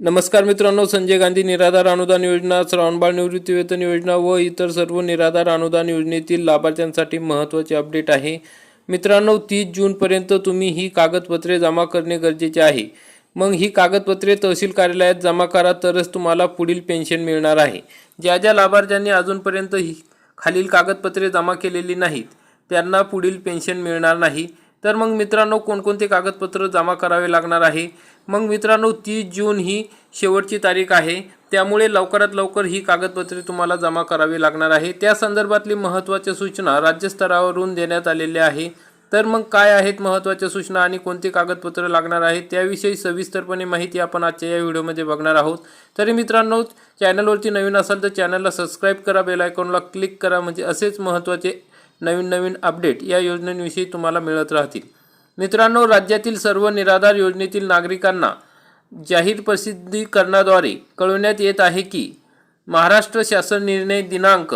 नमस्कार मित्रांनो संजय गांधी निराधार अनुदान योजना श्रावणबाळ निवृत्ती वेतन योजना व इतर सर्व निराधार अनुदान योजनेतील लाभार्थ्यांसाठी महत्त्वाचे अपडेट आहे. मित्रांनो तीस जूनपर्यंत तुम्ही ही कागदपत्रे जमा करणे गरजेचे आहे. मग ही कागदपत्रे तहसील कार्यालयात जमा करा तरच तुम्हाला पुढील पेन्शन मिळणार आहे. ज्या ज्या लाभार्थ्यांनी अजूनपर्यंत ही खालील कागदपत्रे जमा केलेली नाहीत त्यांना पुढील पेन्शन मिळणार नाही. तर मग मित्रांनो कोणकोणते कागदपत्र जमा करावे लागणार आहे? मग मित्रांनो तीस जून ही शेवटची तारीख आहे. त्यामुळे लवकरात लवकर ही कागदपत्रे तुम्हाला जमा करावी लागणार आहे. त्या संदर्भातली महत्त्वाच्या सूचना राज्यस्तरावरून देण्यात आलेल्या आहे. तर मग काय आहेत महत्त्वाच्या सूचना आणि कोणते कागदपत्र लागणार आहेत त्याविषयी सविस्तरपणे माहिती आपण आजच्या या व्हिडिओमध्ये बघणार आहोत. तरी मित्रांनो चॅनलवरती नवीन असाल तर चॅनलला सबस्क्राईब करा बेल आयकॉनला क्लिक करा. म्हणजे असेच महत्त्वाचे नवीन नवीन अपडेट या योजनेविषयी तुम्हाला मिळत राहतील. मित्रांनो राज्यातील सर्व निराधार योजनेतील नागरिकांना जाहीर प्रसिद्धीकरणाद्वारे कळवण्यात येत आहे की महाराष्ट्र शासन निर्णय दिनांक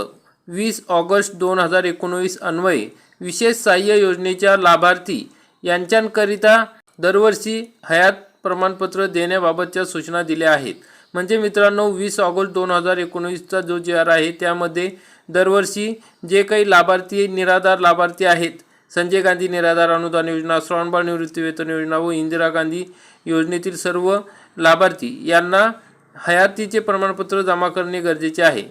वीस ऑगस्ट दोन हजार एकोणवीस अन्वये विशेष सहाय्य योजनेच्या लाभार्थी यांच्याकरिता दरवर्षी हयात प्रमाणपत्र देण्याबाबतच्या सूचना दिल्या आहेत. म्हणजे मित्रांनो वीस ऑगस्ट दोन हजार एकोणवीसचा जो जी आर आहे त्यामध्ये दरवर्षी जे काही लाभार्थी निराधार लाभार्थी आहेत संजय गांधी निराधार अनुदान योजना श्रावणबाळ निवृत्तीवेतन योजना व इंदिरा गांधी योजनेतील सर्व लाभार्थी यांना हयातीचे प्रमाणपत्र जमा करणे गरजेचे आहे.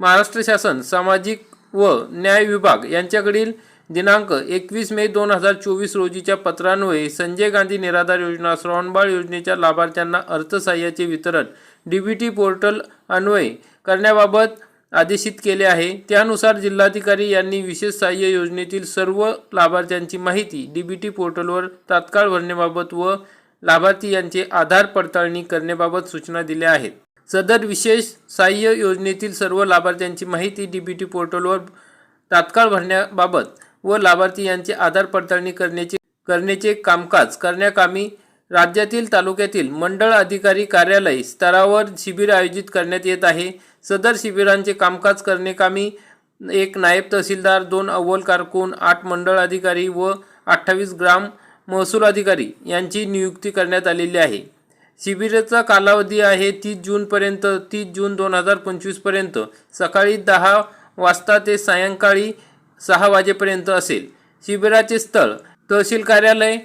महाराष्ट्र शासन सामाजिक व न्याय विभाग यांच्याकडील दिनांक एकवीस मे दोन हजार चोवीस रोजीच्या पत्रान्वये संजय गांधी निराधार योजना श्रावणबाळ योजनेच्या लाभार्थ्यांना अर्थसहाय्याचे वितरण डीबीटी पोर्टल अन्वय करण्याबाबत आदेशित केले आहे. त्यानुसार जिल्हाधिकारी यांनी विशेष सहाय्य योजनेतील सर्व लाभार्थ्यांची माहिती डीबीटी पोर्टलवर तात्काळ भरण्याबाबत व लाभार्थी यांचे आधार पडताळणी करण्याबाबत सूचना दिल्या आहेत. सदर विशेष सहाय्य योजनेतील सर्व लाभार्थ्यांची माहिती डीबीटी पोर्टलवर तात्काळ भरण्याबाबत व लाभार्थी यांचे आधार पडताळणी करण्याचे करण्याचे कामकाज करण्याकामी राज्यातील तालुक्यातील मंडळ अधिकारी कार्यालय स्तरावर शिबिर आयोजित करण्यात येत आहे. सदर शिबिरांचे कामकाज करण्याकामी एक नायब तहसीलदार दोन अव्वल कारकून आठ मंडळ अधिकारी व अठ्ठावीस ग्राम महसूल अधिकारी यांची नियुक्ती करण्यात आलेली आहे. शिबिराचा कालावधी आहे तीस जूनपर्यंत तीस जून दोन हजार पंचवीसपर्यंत सकाळी दहा वाजता ते सायंकाळी सहा वाजेपर्यंत असेल. शिबिराचे स्थळ तहसील कार्यालय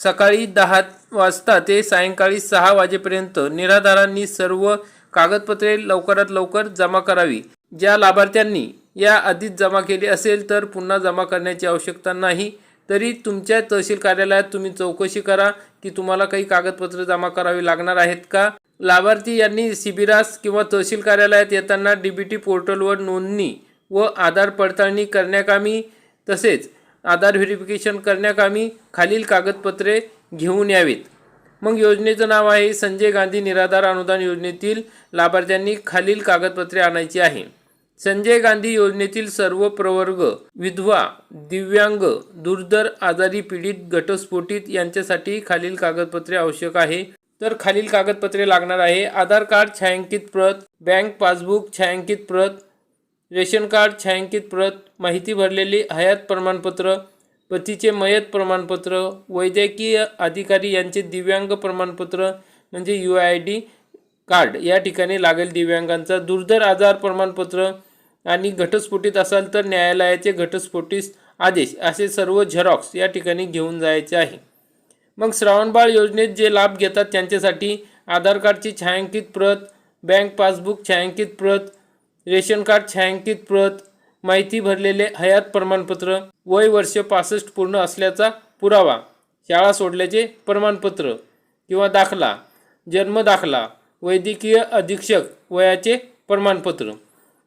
सकाळी दहा वाजता ते सायंकाळी सहा वाजेपर्यंत निराधारांनी सर्व कागदपत्रे लवकरात लवकर जमा करावी. ज्या लाभार्थ्यांनी या आधीच जमा केली असेल तर पुन्हा जमा करण्याची आवश्यकता नाही. तरी तुमच्या तहसील कार्यालयात तुम्ही चौकशी करा की तुम्हाला काही कागदपत्र जमा करावी लागणार आहेत का? लाभार्थी यांनी शिबिरास किंवा तहसील कार्यालयात येताना डी बी टी पोर्टलवर नोंदणी व आधार पडताळणी करण्याकामी तसेच आधार व्हेरिफिकेशन करण्याकामी खालील कागदपत्रे घेऊन यावीत. मग योजनेचं नाव आहे संजय गांधी निराधार अनुदान योजनेतील लाभार्थ्यांनी खालील कागदपत्रे आणायची आहे. संजय गांधी योजनेतील सर्व प्रवर्ग विधवा दिव्यांग दुर्धर आजारी पीडित घटस्फोटित यांच्यासाठी खालील कागदपत्रे आवश्यक आहे. तर खालील कागदपत्रे लागणार आहे आधार कार्ड छायांकित प्रत बँक पासबुक छायांकित प्रत रेशन कार्ड छायांकित प्रत माहिती भरलेली हयात प्रमाणपत्र पतीचे मयत प्रमाणपत्र वैद्यकीय अधिकारी यांचे दिव्यांग प्रमाणपत्र म्हणजे यू आय डी कार्ड. या ठिकाणी लागेल दिव्यांगांचा दुर्धर आजार प्रमाणपत्र आणि घटस्फोटित असाल तर न्यायालयाचे घटस्फोटीस आदेश. असे सर्व झेरॉक्स या ठिकाणी घेऊन जायचे आहे. मग श्रावणबाळ योजनेत जे लाभ घेतात त्यांच्यासाठी आधार कार्डची छायांकित प्रत बँक पासबुक छायांकित प्रत रेशन कार्ड छायांकित प्रत माहिती भरलेले हयात प्रमाणपत्र वय वर्ष पासष्ट पूर्ण असल्याचा पुरावा शाळा सोडल्याचे प्रमाणपत्र किंवा दाखला जन्म दाखला वैद्यकीय अधीक्षक वयाचे प्रमाणपत्र.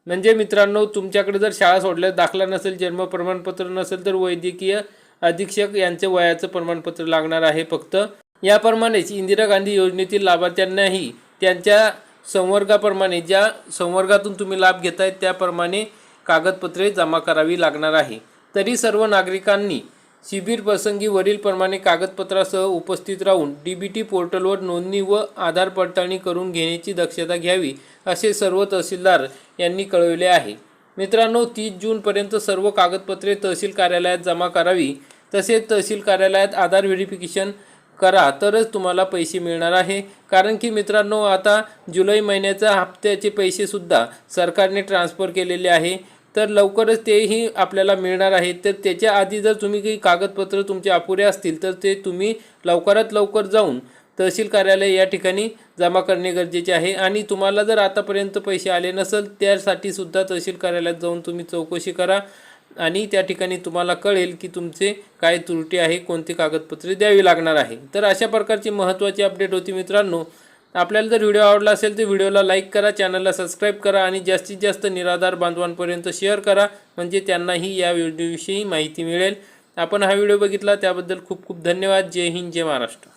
म्हणजे मित्रांनो तुमच्याकडे जर शाळा सोडल्या दाखला नसेल जन्म प्रमाणपत्र नसेल तर वैद्यकीय अधीक्षक यांचे वयाचं प्रमाणपत्र लागणार आहे फक्त. याप्रमाणेच इंदिरा गांधी योजनेतील लाभार्थ्यांनाही त्यांच्या संवर्गाप्रमाणे ज्या संवर्गातून तुम्ही लाभ घेताय त्याप्रमाणे कागदपत्रे जमा करावी लागणार आहे. तरी सर्व नागरिकांनी शिबिर प्रसंगी वरीलप्रमाणे कागदपत्रासह उपस्थित राहून डी बी टी पोर्टलवर नोंदणी व आधार पडताळणी करून घेण्याची दक्षता घ्यावी असे सर्व तहसीलदार यांनी कळविले आहे. मित्रांनो तीस जूनपर्यंत सर्व कागदपत्रे तहसील कार्यालयात जमा करावी. तसेच तहसील कार्यालयात आधार व्हेरिफिकेशन करा तरच तुम्हाला पैसे मिळणार आहे. कारण की मित्रांनो आता जुलै महिन्याचा हप्त्याचे पैसेसुद्धा सरकारने ट्रान्सफर केलेले आहे. तर लवकरच तेही आपल्याला मिळणार आहे. तर त्याच्या आधी जर तुम्ही काही कागदपत्र तुमचे अपुरे असतील तर ते तुम्ही लवकरात लवकर जाऊन तहसील कार्यालय या ठिकाणी जमा करणे गरजेचे आहे. आणि तुम्हाला जर आतापर्यंत पैसे आले नसेल त्यासाठी सुद्धा तहसील कार्यालयात जाऊन तुम्ही चौकशी करा. आणि त्या ठिकाणी तुम्हाला कळेल की तुमचे काय त्रुटी आहे कोणती कागदपत्रे द्यावी लागणार आहे. तर अशा प्रकारची महत्त्वाची अपडेट होती मित्रांनो. आपल्याला जर व्हिडिओ आवडला असेल तर व्हिडिओला लाईक करा चॅनलला सबस्क्राईब करा आणि जास्तीत जास्त निराधार बांधवांपर्यंत शेअर करा. म्हणजे त्यांनाही या व्हिडिओविषयी माहिती मिळेल. आपण हा व्हिडिओ बघितला त्याबद्दल खूप खूप धन्यवाद. जय हिंद जय महाराष्ट्र.